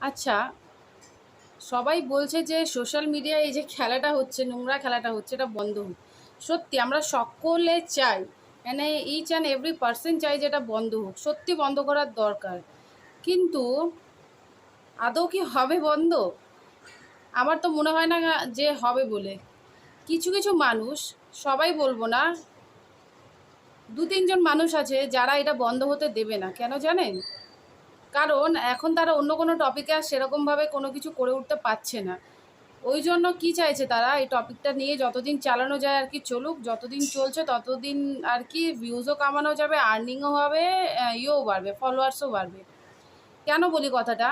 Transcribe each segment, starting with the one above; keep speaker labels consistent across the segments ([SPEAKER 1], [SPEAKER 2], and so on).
[SPEAKER 1] আচ্ছা সবাই বলছে যে সোশ্যাল মিডিয়ায় এই যে খেলাটা হচ্ছে, নোংরা খেলাটা হচ্ছে, এটা বন্ধ হোক সত্যি, আমরা সকলে চাই মানে ইচ অ্যান্ড এভরি পার্সন চাই যে এটা বন্ধ হোক। সত্যি বন্ধ করার দরকার। কিন্তু আদৌ কি হবে বন্ধ? আমার তো মনে হয় না যে হবে বলে। কিছু কিছু মানুষ, সবাই বলব না দু তিনজন মানুষ আছে যারা এটা বন্ধ হতে দেবে না। কেন জানেন? কারণ এখন তারা অন্য কোনো টপিকে আর সেরকমভাবে কোনো কিছু করে উঠতে পারছে না। ওই জন্য কি চাইছে তারা? এই টপিকটা নিয়ে যতদিন চালানো যায় আর কি চলুক, যতদিন চলছে ততদিন আর কি ভিউজও কামানো যাবে আর্নিংও হবে ইয়েও বাড়বে ফলোয়ার্সও বাড়বে। কেন বলি কথাটা?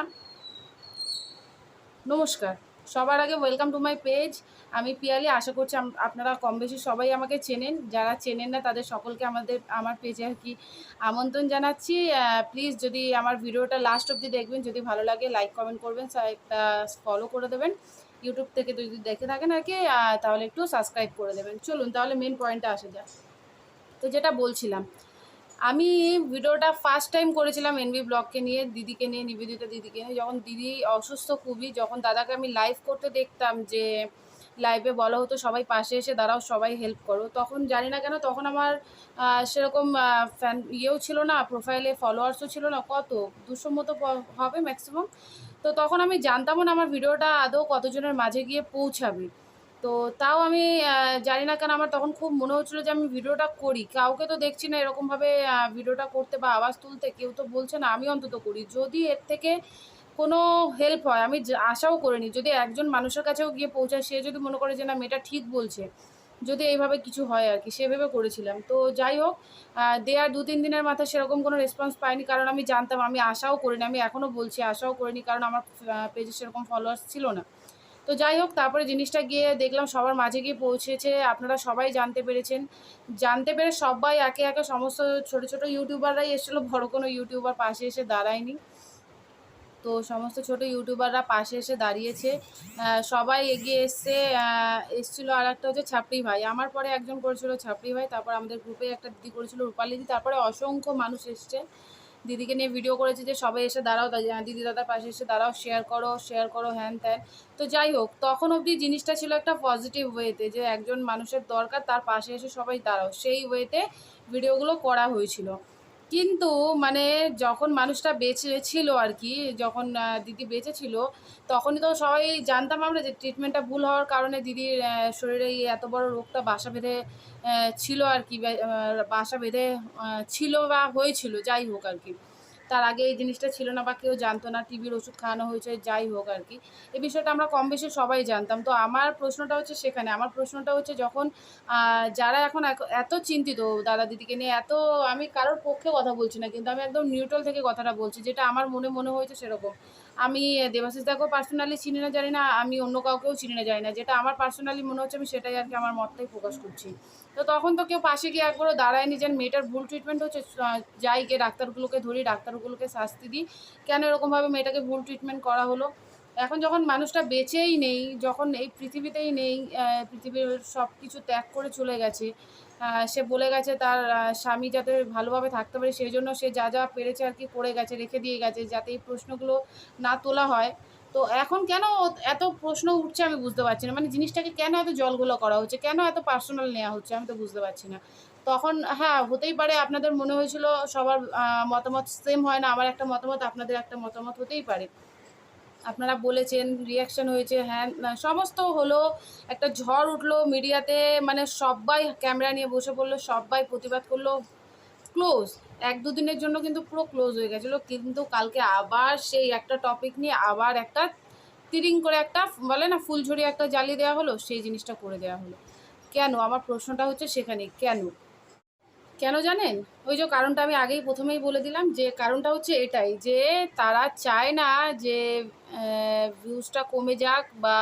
[SPEAKER 1] নমস্কার। সবার আগে ওয়েলকাম টু মাই পেজ আমি পিয়ালি, আশা করছি আপনারা কম বেশি সবাই আমাকে চেনেন। যারা চেনেন না, তাদের সকলকে আমাদের, আমার পেজে আর কি আমন্ত্রণ জানাচ্ছি। প্লিজ যদি আমার ভিডিওটা লাস্ট অবধি দেখবেন, যদি ভালো লাগে লাইক কমেন্ট করবেন ফলো করে দেবেন। ইউটিউব থেকে যদি দেখে থাকেন আর কি তাহলে একটু সাবস্ক্রাইব করে দেবেন। চলুন, তাহলে মেন পয়েন্টটা আসা যাক। তো যেটা বলছিলাম আমি ভিডিওটা ফার্স্ট টাইম করেছিলাম এনবি ব্লগকে নিয়ে, দিদিকে নিয়ে, নিবেদিতা দিদিকে নিয়ে। যখন দিদি অসুস্থ খুবই, যখন দাদাকে আমি লাইভ করতে দেখতাম যে লাইভে বলা হতো সবাই পাশে এসে দাঁড়াও, সবাই হেল্প করো। তখন জানি না কেন, তখন আমার সেরকম ফ্যান ইয়েও ছিল না প্রোফাইলে ফলোয়ার্সও ছিল না। কত? দুশো মতো হবে ম্যাক্সিমাম তো তখন আমি জানতামও না আমার ভিডিওটা আদৌ কতজনের মাঝে গিয়ে পৌঁছাবে। তো তাও আমি জানি না কেন আমার তখন খুব মনে হচ্ছিল যে আমি ভিডিওটা করি। কাউকে তো দেখছি না এরকমভাবে ভিডিওটা করতে বা আওয়াজ তুলতে, কেউ তো বলছে না, আমি অন্তত করি। যদি এর থেকে কোনো হেল্প হয়, আমি আশাও করিনি। যদি একজন মানুষের কাছেও গিয়ে পৌঁছায়, সে যদি মনে করে যে না, মেয়েটা ঠিক বলছে, যদি এইভাবে কিছু হয় আর কি, সেভাবে করেছিলাম। তো যাই হোক দেয়ার দু তিন দিনের মাথায় সেরকম কোনো রেসপন্স পাইনি, কারণ আমি জানতাম, আমি আশাও করিনি, আমি এখনও বলছি, আশাও করিনি, কারণ আমার পেজে সেরকম ফলোয়ার্স ছিল না। তো যাই হোক, তারপরে জিনিসটা গিয়ে দেখলাম সবার মাঝে গিয়ে পৌঁছেছে, আপনারা সবাই জানতে পেরেছেন। জানতে পেরে সবাই একে একে সমস্ত ছোট ছোট ইউটিউবাররাই এসেছিল, বড় কোনো ইউটিউবার পাশে এসে দাঁড়ায়নি। তো সমস্ত ছোট ইউটিউবাররা পাশে এসে দাঁড়িয়েছে। সবাই এগিয়ে এসছে এসছিল আর একটা হচ্ছে ছাপড়ি ভাই। আমার পরে একজন করেছিল ছাপড়ি ভাই, তারপর আমাদের গ্রুপে একটা দিদি করেছিল রূপালি দিদি তারপরে অসংখ্য মানুষ এসছে। দিদিকে নিয়ে ভিডিও করেছে যে সবাই এসে দাঁড়াও দিদি দাদার পাশে এসে দাঁড়াও শেয়ার করো শেয়ার করো, হ্যান ত্যান। তো যাই হোক, তখন অবধি জিনিসটা ছিল একটা পজিটিভ ওয়েতে যে একজন মানুষের দরকার, তার পাশে এসে সবাই দাঁড়াও। সেই ওয়েতে ভিডিওগুলো করা হয়েছিল। কিন্তু মানে যখন মানুষটা বেঁচে ছিল আর কি, যখন দিদি বেঁচে ছিল তখনই তো সবাই জানতাম আমরা যে ট্রিটমেন্টটা ভুল হওয়ার কারণে দিদির শরীরে এত বড় রোগটা বাসা বেঁধে ছিল আর কি বাসা বেঁধে ছিল বা হয়েছিল, যাই হোক আর কি। তার আগে এই জিনিসটা ছিল না বা কেউ জানতো না, টিভির ওষুধ খাওয়ানো হয়েছে, যাই হোক আর কি। এই বিষয়টা আমরা কম বেশি সবাই জানতাম। তো আমার প্রশ্নটা হচ্ছে সেখানে, আমার প্রশ্নটা হচ্ছে যখন যারা এখন এত চিন্তিত দাদা দিদিকে নিয়ে, এত আমি কারোর পক্ষে কথা বলছি না, কিন্তু আমি একদম নিউট্রাল থেকে কথাটা বলছি, যেটা আমার মনে মনে হয়েছে সেরকম। আমি দেবাশিস দাকেও পার্সোনালি চিনি না, জানি না, আমি অন্য কাউকেও চিনি না, জানি না। যেটা আমার পার্সোনালি মনে হচ্ছে, আমি সেটাই আর কি আমার মতটাই প্রকাশ করছি। তো তখন তো কেউ পাশে গিয়ে একবারও দাঁড়ায়নি যেন মেয়েটার ভুল ট্রিটমেন্ট হচ্ছে যাই গিয়ে ডাক্তারগুলোকে ধরি ডাক্তারগুলোকে শাস্তি দিই। কেন এরকমভাবে মেয়েটাকে ভুল ট্রিটমেন্ট করা হলো? এখন যখন মানুষটা বেঁচেই নেই, যখন এই পৃথিবীতেই নেই পৃথিবীর সব কিছু ত্যাগ করে চলে গেছে সে বলে গেছে তার স্বামী যাতে ভালোভাবে থাকতে পারে, সেই জন্য সে যা যা পেরেছে আর কি করে গেছে, রেখে দিয়ে গেছে, যাতে এই প্রশ্নগুলো না তোলা হয়। তো এখন কেন এত প্রশ্ন উঠছে আমি বুঝতে পারছি না। মানে জিনিসটাকে কেন এত জলগুলো করা হচ্ছে? কেন এত পার্সোনাল নেওয়া হচ্ছে? আমি তো বুঝতে পারছি না। তখন হ্যাঁ হতেই পারে আপনাদের মনে হয়েছিল সবার মতামত সেম হয় না, আমার একটা মতামত, আপনাদের একটা মতামত হতেই পারে। আপনারা বলেছেন রিয়াকশন হয়েছে হ্যাঁ সমস্ত হলো, একটা ঝড় উঠল মিডিয়াতে মানে সবাই ক্যামেরা নিয়ে বসে পড়ল, সবাই প্রতিবাদ করল ক্লোজ এক দুদিনের জন্য কিন্তু পুরো ক্লোজ হয়ে গেছিল, কিন্তু কালকে আবার সেই একটা টপিক নিয়ে আবার একটা তিরিং করে একটা, বলে না, ফুলঝুরি একটা জ্বালিয়ে দেওয়া হলো, সেই জিনিসটা করে দেওয়া হলো। কেন? আমার প্রশ্নটা হচ্ছে সেখানে, কেন? কেন জানেন? ওই যে কারণটা আমি আগেই প্রথমেই বলে দিলাম যে কারণটা হচ্ছে এটাই যে তারা চায় না যে ভিউজটা কমে যাক বা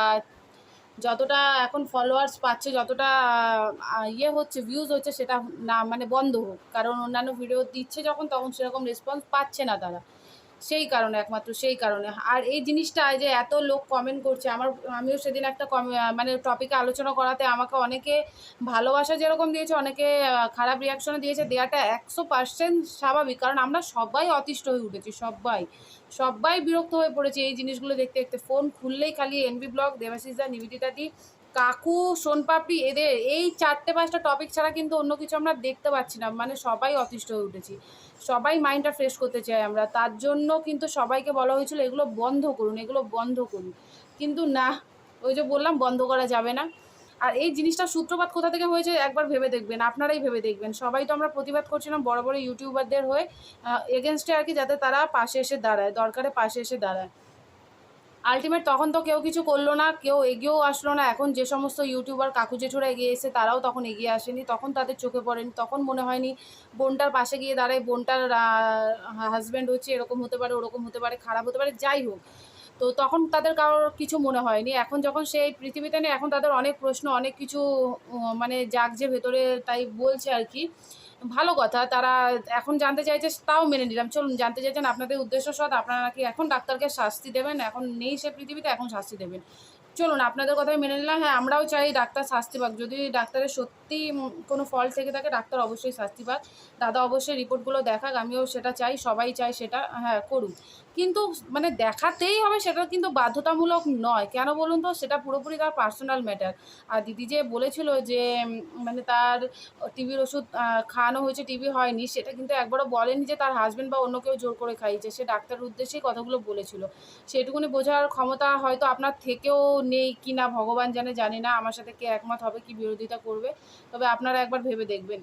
[SPEAKER 1] যতটা এখন ফলোয়ার্স পাচ্ছে, যতটা ইয়ে হচ্ছে ভিউজ হচ্ছে, সেটা না মানে বন্ধ হোক। কারণ অন্যান্য ভিডিও দিচ্ছে যখন, তখন সেরকম রেসপন্স পাচ্ছে না তারা। সেই কারণে একমাত্র সেই কারণে। আর এই জিনিসটা যে এত লোক কমেন্ট করছে, আমার, আমিও সেদিন একটা কম মানে টপিকে আলোচনা করাতে আমাকে অনেকে ভালোবাসা যেরকম দিয়েছে, অনেকে খারাপ রিয়াকশনও দিয়েছে দেওয়াটা একশো পার্সেন্ট স্বাভাবিক। কারণ আমরা সবাই অতিষ্ঠ হয়ে উঠেছি, সবাই। সবাই বিরক্ত হয়ে পড়েছে এই জিনিসগুলো দেখতে দেখতে। ফোন খুললেই খালি এনবি ব্লগ দেবাশিসদা নিবেদিতা দি কাকু, সোনপাপড়ি, এদের এই চারটে পাঁচটা টপিক ছাড়া কিন্তু অন্য কিছু আমরা দেখতে পাচ্ছি না। মানে সবাই অতিষ্ঠ হয়ে উঠেছি। সবাই মাইন্ডটা ফ্রেশ করতে চাই আমরা। তার জন্য কিন্তু সবাইকে বলা হয়েছিল, এগুলো বন্ধ করুন, এগুলো বন্ধ করুন। কিন্তু না, ওই যে বললাম, বন্ধ করা যাবে না। আর এই জিনিসটা সূত্রপাত কোথা থেকে হয়েছে একবার ভেবে দেখবেন, আপনারাই ভেবে দেখবেন। সবাই তো আমরা প্রতিবাদ করছিলাম বড় বড় ইউটিউবারদের হয়ে এগেনস্টে আর কি, যাতে তারা পাশে এসে দাঁড়ায়, দরকারে পাশে এসে দাঁড়ায়। আলটিমেট তখন তো কেউ কিছু করল না, কেউ এগিয়েও আসলো না। এখন যে সমস্ত ইউটিউবার কাকু জেঠুরা এগিয়ে এসে তারাও তখন এগিয়ে আসেনি। তখন তাদের চোখে পড়েনি, তখন মনে হয়নি বোনটার পাশে গিয়ে দাঁড়ায়, বোনটার হাজব্যান্ড হচ্ছে এরকম হতে পারে, ওরকম হতে পারে, খারাপ হতে পারে, যাই হোক। তো তখন তাদের কারোর কিছু মনে হয়নি। এখন যখন সেই পৃথিবীতে নেই, এখন তাদের অনেক প্রশ্ন, অনেক কিছু মানে জাগছে ভেতরে তাই বলছে আর কি। ভালো কথা, তারা এখন জানতে চাইছে, তাও মেনে নিলাম। চলুন, জানতে চাইছেন আপনাদের উদ্দেশ্য সৎ, আপনারা নাকি এখন ডাক্তারকে শাস্তি দেবেন? এখন নেই সে পৃথিবীতে, এখন শাস্তি দেবেন। চলুন, আপনাদের কথাই মেনে নিলাম। হ্যাঁ আমরাও চাই ডাক্তার শাস্তি পাক। যদি ডাক্তারের সত্যি কোনো ফল থেকে থাকে, ডাক্তার অবশ্যই শাস্তি পাক। দাদা অবশ্যই রিপোর্টগুলো দেখাক, আমিও সেটা চাই, সবাই চাই সেটা হ্যাঁ করুক। কিন্তু মানে দেখাতেই হবে সেটা কিন্তু বাধ্যতামূলক নয়। কেন বলুন তো? সেটা পুরোপুরি তার পার্সোনাল ম্যাটার আর দিদি যে বলেছিল যে মানে তার টিভির ওষুধ খাওয়ানো হয়েছে টিভি হয়নি, সেটা কিন্তু একবারও বলেনি যে তার হাজব্যান্ড বা অন্য কেউ জোর করে খাইয়েছে। সে ডাক্তারের উদ্দেশ্যেই কথাগুলো বলেছিল। সেটুকুনি বোঝার ক্ষমতা হয়তো আপনার থেকেও নেই কি না, ভগবান জানে, জানি না। আমার সাথে কে একমত হবে, কি বিরোধিতা করবে? তবে আপনারা একবার ভেবে দেখবেন।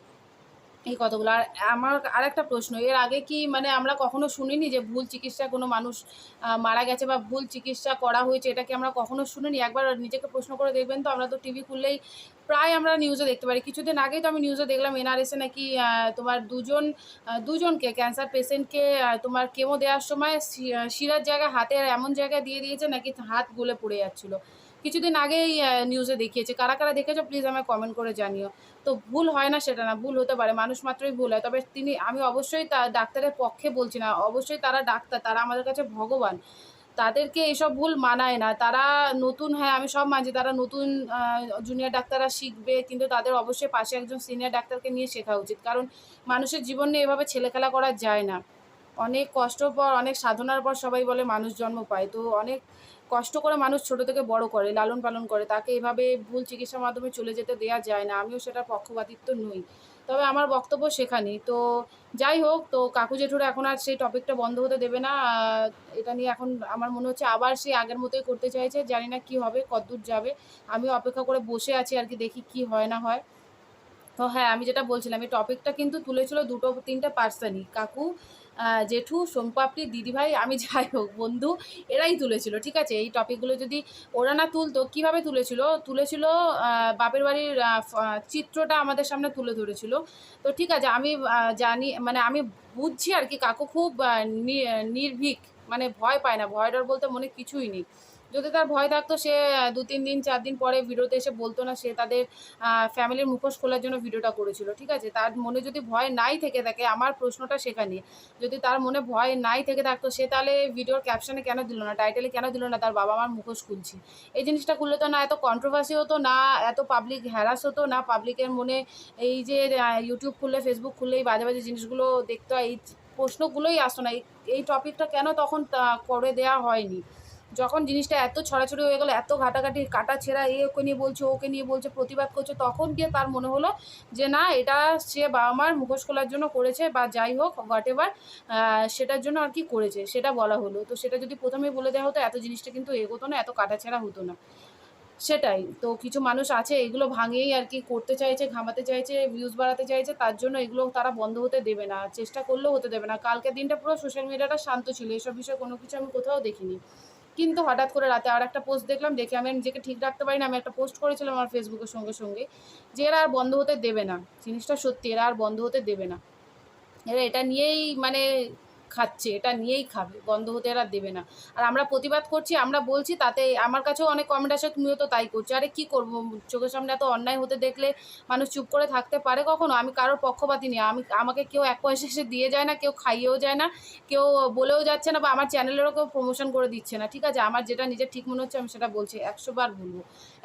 [SPEAKER 1] এই কথাগুলো আর আমার আর একটা প্রশ্ন, এর আগে কি মানে আমরা কখনো শুনিনি যে ভুল চিকিৎসা কোনো মানুষ মারা গেছে বা ভুল চিকিৎসা করা হয়েছে, এটা কি আমরা কখনো শুনিনি? একবার নিজেকে প্রশ্ন করে দেখবেন তো, আমরা তো টিভি খুললেই প্রায় আমরা নিউজে দেখতে পারি। কিছুদিন আগেই তো আমি নিউজে দেখলাম এনআরএসে নাকি তোমার দুজন দুজনকে ক্যান্সার পেশেন্টকে তোমার কেমো দেওয়ার সময় শিরার জায়গায়, হাতের এমন জায়গায় দিয়ে দিয়েছে, নাকি হাত গলে পড়ে যাচ্ছিল। কিছুদিন আগেই নিউজে দেখিয়েছে। কারা কারা দেখেছ প্লিজ আমায় কমেন্ট করে জানিও। তো ভুল হয় না সেটা না, ভুল হতে পারে, মানুষ মাত্রই ভুল হয়। তবে তিনি, আমি অবশ্যই তা ডাক্তারের পক্ষে বলছি না, অবশ্যই তারা ডাক্তার, তারা আমাদের কাছে ভগবান। তাদেরকে এসব ভুল মানায় না। তারা নতুন হ্যাঁ আমি সব মানছি, তারা নতুন জুনিয়র ডাক্তাররা শিখবে, কিন্তু তাদের অবশ্যই পাশে একজন সিনিয়র ডাক্তারকে নিয়ে শেখা উচিত। কারণ মানুষের জীবন নিয়ে এভাবে ছেলেখেলা করা যায় না। অনেক কষ্টর পর, অনেক সাধনার পর সবাই বলে, মানুষ জন্ম পায়। তো অনেক কষ্ট করে মানুষ ছোট থেকে বড় করে, লালন পালন করে, তাকে এভাবে ভুল চিকিৎসার মাধ্যমে চলে যেতে দেওয়া যায় না। আমিও সেটা পক্ষপাতিত্ব নই। তবে আমার বক্তব্য সেখানেই। তো যাই হোক, তো কাকু জেঠুরা এখন আর সেই টপিকটা বন্ধ হতে দেবে না। এটা নিয়ে এখন আমার মনে হচ্ছে আবার সেই আগের মতোই করতে চাইছে। জানি না কি হবে, কতদূর যাবে। আমিও অপেক্ষা করে বসে আছি আর কি, দেখি কি হয় না হয়। তো হ্যাঁ আমি যেটা বলছিলাম, এই টপিকটা কিন্তু তুলেছিল দুটো, তিনটে পার্সনই কাকু জেঠু সোমপাপড়ি দিদিভাই, আমি যাই হোক, বন্ধু, এরাই তুলেছিল, ঠিক আছে? এই টপিকগুলো যদি ওরা না তুলতো, কীভাবে তুলেছিল? তুলেছিল বাপের বাড়ির চিত্রটা আমাদের সামনে তুলে ধরেছিল। তো ঠিক আছে, আমি জানি মানে আমি বুঝছি আর কি, কাকু খুব নির্ভীক মানে ভয় পায় না, ভয় ডর বলতে মনে কিছুই নেই। যদি তার ভয় থাকতো, সে দু, তিন দিন, চার দিন পরে ভিডিওতে এসে বলতো না, সে তাদের ফ্যামিলির মুখোশ খোলার জন্য ভিডিওটা করেছিল, ঠিক আছে? তার মনে যদি ভয় নাই থেকে থাকে, আমার প্রশ্নটা সেখানে, যদি তার মনে ভয় নাই থেকে থাকতো, সে তাহলে ভিডিওর ক্যাপশনে কেন দিল না টাইটেলে কেন দিল না তার বাবা মার মুখোশ খুলছি? এই জিনিসটা করলে তো না, এত কন্ট্রোভার্সি হতো না, এত পাবলিক হ্যারাস হতো না পাবলিকের মনে এই যে ইউটিউব খুললে ফেসবুক খুললে এই বাজে বাজে জিনিসগুলো দেখতে হয় এই প্রশ্নগুলোই আসতো না। এই- টপিকটা কেন তখন করে দেয়া হয়নি? যখন জিনিসটা এত ছড়াছড়ি হয়ে গেলো, এত ঘাটাঘাটি, কাটা ছেঁড়া এ ওকে নিয়ে বলছে, ওকে নিয়ে বলছে, প্রতিবাদ করছে, তখন গিয়ে তার মনে হলো যে না, এটা সে বাবা মার মুখোশ খোলার জন্য করেছে বা যাই হোক হোয়াট এভার সেটার জন্য আর কি করেছে, সেটা বলা হলো। তো সেটা যদি প্রথমে বলে দেওয়া হতো, এত জিনিসটা কিন্তু এগোতো না, এত কাটাছেঁড়া হতো না। সেটাই, তো কিছু মানুষ আছে, এগুলো ভাঙিয়েই আর কি করতে চাইছে, ঘামাতে চাইছে ভিউজ বাড়াতে চাইছে, তার জন্য এগুলো তারা বন্ধ হতে দেবে না, চেষ্টা করলেও হতে দেবে না। কালকের দিনটা পুরো সোশ্যাল মিডিয়াটা শান্ত ছিল, এসব বিষয়ে কোনো কিছু আমি কোথাও দেখিনি। কিন্তু হঠাৎ করে রাতে আর একটা পোস্ট দেখলাম, দেখে আমি নিজেকে ঠিক রাখতে পারি না আমি একটা পোস্ট করেছিলাম আমার ফেসবুকের সঙ্গে সঙ্গে, যে এরা আর বন্ধ হতে দেবে না। জিনিসটা সত্যি, এরা আর বন্ধ হতে দেবে না। এরা এটা নিয়েই মানে খাচ্ছে, এটা নিয়েই খাবে বন্ধ হতে এরা দেবে না। আর আমরা প্রতিবাদ করছি, আমরা বলছি তাতে আমার কাছেও অনেক কমেন্ট আসে, তুমিও তো তাই করছ। আরে কী করব, চোখের সামনে এত অন্যায় হতে দেখলে মানুষ চুপ করে থাকতে পারে কখনো? আমি কারোর পক্ষপাতি নিয়ে আমি, আমাকে কেউ এক পয়সা এসে দিয়ে যায় না, কেউ খাইয়েও যায় না, কেউ বলেও যাচ্ছে না বা আমার চ্যানেলেরও কেউ প্রমোশন করে দিচ্ছে না, ঠিক আছে? আমার যেটা নিজের ঠিক মনে হচ্ছে, আমি সেটা বলছি একশোবার বলব,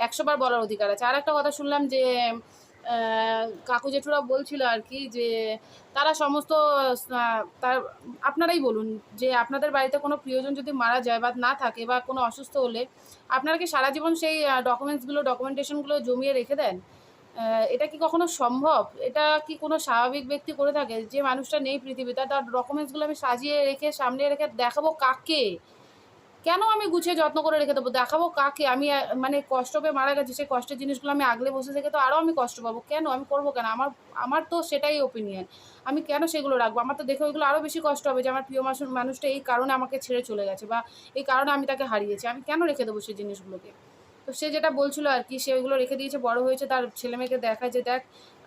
[SPEAKER 1] একশো বার বলার অধিকার আছে। আর একটা কথা শুনলাম যে কাকু জেঠুরা বলছিল আর কি যে তারা সমস্ত তার, আপনারাই বলুন যে আপনাদের বাড়িতে কোনো প্রিয়জন যদি মারা যায় বা না থাকে বা কোনো অসুস্থ হলে, আপনারা কি সারা জীবন সেই ডকুমেন্টসগুলো ডকুমেন্টেশনগুলো জমিয়ে রেখে দেন? এটা কি কখনো সম্ভব? এটা কি কোনো স্বাভাবিক ব্যক্তি করে থাকে যে মানুষটা নেই পৃথিবীতে? তার ডকুমেন্টসগুলো আমি সাজিয়ে রেখে, সামনে রেখে দেখাবো কাকে? কেন আমি গুছিয়ে যত্ন করে রেখে দেবো? দেখাবো কাকে? আমি মানে কষ্ট পেয়ে মারা গেছি, সেই কষ্টের জিনিসগুলো আমি আগলে বসে থেকে তো আরও আমি কষ্ট পাবো। কেন? আমি করব কেন? আমার আমার তো সেটাই ওপিনিয়ন আমি কেন সেগুলো রাখব? আমার তো দেখে ওইগুলো আরও বেশি কষ্ট হবে যে আমার প্রিয় মানুষ- মানুষটা এই কারণে আমাকে ছেড়ে চলে গেছে বা এই কারণে আমি তাকে হারিয়েছি। আমি কেন রেখে দেবো সেই জিনিসগুলোকে? তো সে যেটা বলছিল আর কি, সে ওইগুলো রেখে দিয়েছে, বড় হয়েছে, তার ছেলে মেয়েকে দেখায় যে দেখ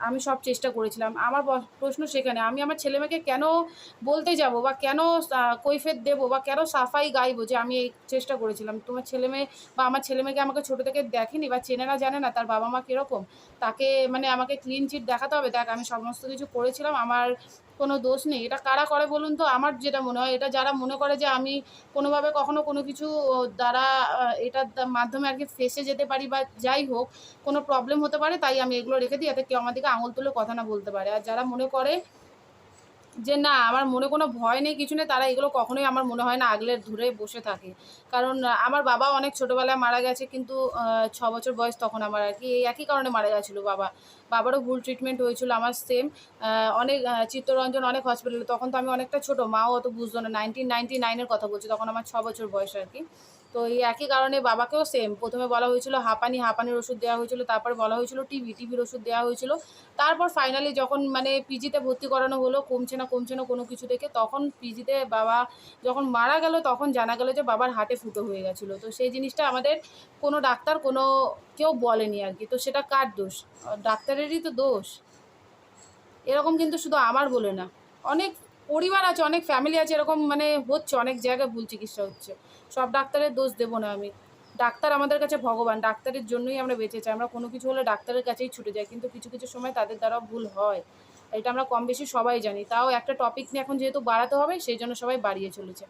[SPEAKER 1] আমি সব চেষ্টা করেছিলাম। আমার প্রশ্ন সেখানে, আমি আমার ছেলেমেয়েকে কেন বলতে যাব বা কেন কৈফের দেবো বা কেন সাফাই গাইব যে আমি এই চেষ্টা করেছিলাম? তোমার ছেলে মেয়ে বা আমার ছেলে মেয়েকে আমাকে ছোটো থেকে দেখেনি বা চেনে না, জানে না, তার বাবা মা কীরকম? তাকে মানে আমাকে ক্লিন চিট দেখাতে হবে। দেখ, আমি সমস্ত কিছু করেছিলাম। আমার কোনো দোষ নেই। এটা কারা করে বলুন তো? আমার যেটা মনে হয়, এটা যারা মনে করে যে আমি কোনোভাবে কখনো কোনো কিছু দ্বারা এটার মাধ্যমে আর কি ফেসে যেতে পারি বা যাই হোক, কোনো প্রবলেম হতে পারে, তাই আমি এগুলো রেখে দিই। যাতে কেউ আমাদেরকে আঙুল তুলে কথা না বলতে পারে। আর যারা মনে করে যে না, আমার মনে কোনো ভয় নেই, কিছু নেই, তারা এগুলো কখনোই আমার মনে হয় না আগলে ধরে বসে থাকে। কারণ আমার বাবা অনেক ছোটোবেলায় মারা গেছে, কিন্তু ছ বছর বয়স তখন আমার আর কি, এই একই কারণে মারা গেছিল বাবা। বাবারও ভুল ট্রিটমেন্ট হয়েছিল, আমার সেম অনেক চিত্তরঞ্জন অনেক হসপিটালে তখন তো আমি অনেকটা ছোটো, মাও অত বুঝতো না নাইনটিন নাইনটি নাইনের কথা বলছি, তখন আমার ছ বছর বয়স আর কি। তো এই একই কারণে বাবাকেও সেম প্রথমে বলা হয়েছিল হাঁপানি, হাঁপানির ওষুধ দেওয়া হয়েছিল, তারপর বলা হয়েছিল টিভি টিভির ওষুধ দেওয়া হয়েছিল। তারপর ফাইনালি যখন মানে পিজিতে ভর্তি করানো হলো, কমছে না কমছে না কোনো কিছু থেকে তখন পিজিতে বাবা যখন মারা গেল, তখন জানা গেল যে বাবার হাটে ফুটো হয়ে গেছিল। তো সেই জিনিসটা আমাদের কোনো ডাক্তার কোনো কেউ বলেনি আর কি। তো সেটা কার দোষ? ডাক্তারেরই তো দোষ। এরকম কিন্তু শুধু আমার বলে না। অনেক পরিবার আছে, অনেক ফ্যামিলি আছে, এরকম মানে হচ্ছে, অনেক জায়গায় ভুল চিকিৎসা হচ্ছে। সব ডাক্তারের দোষ দেবো না আমি। ডাক্তার আমাদের কাছে ভগবান, ডাক্তারের জন্যই আমরা বেঁচে চাই আমরা কোনো কিছু হলে ডাক্তারের কাছেই ছুটে যাই, কিন্তু কিছু কিছু সময় তাদের দ্বারা ভুল হয়। এটা আমরা কম বেশি সবাই জানি। তাও একটা টপিক নিয়ে এখন যেহেতু বাড়াতে হবে, সেই জন্য সবাই বাড়িয়ে চলেছে।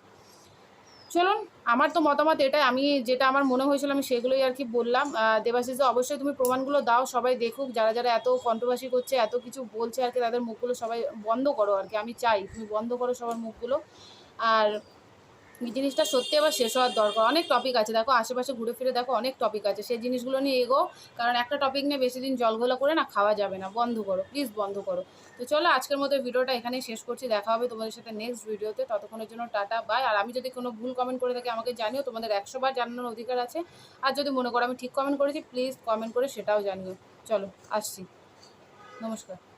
[SPEAKER 1] চলুন, আমার তো মতামত এটাই। আমি যেটা আমার মনে হয়েছিল, আমি সেগুলোই আর কি বললাম। দেবাশিসে অবশ্যই তুমি প্রমাণগুলো দাও, সবাই দেখুক, যারা যারা এত কন্ট্রোভার্সি করছে, এত কিছু বলছে আর কি, তাদের মুখগুলো সবাই বন্ধ করো আর কি। আমি চাই, তুমি বন্ধ করো সবার মুখগুলো। আর জিনিসটা সত্যি আবার শেষ হওয়ার দরকার। অনেক টপিক আছে। দেখো, আশেপাশে ঘুরে ফিরে দেখো, অনেক টপিক আছে। সেই জিনিসগুলো নিয়ে এগো, কারণ একটা টপিক নিয়ে বেশি দিন জলঘোলা করে না খাওয়া যাবে না। বন্ধ করো প্লিজ বন্ধ করো। তো চলো, আজকের মতো ভিডিওটা এখানেই শেষ করছি। দেখা হবে তোমাদের সাথে নেক্সট ভিডিওতে ততক্ষণের জন্য টাটা বাই আর আমি যদি কোনো ভুল কমেন্ট করে থাকি, আমাকে জানিও। তোমাদের একশো বার জানানোর অধিকার আছে। আর যদি মনে করো আমি ঠিক কমেন্ট করেছি প্লিজ কমেন্ট করে সেটাও জানিও। চলো, আসছি। নমস্কার।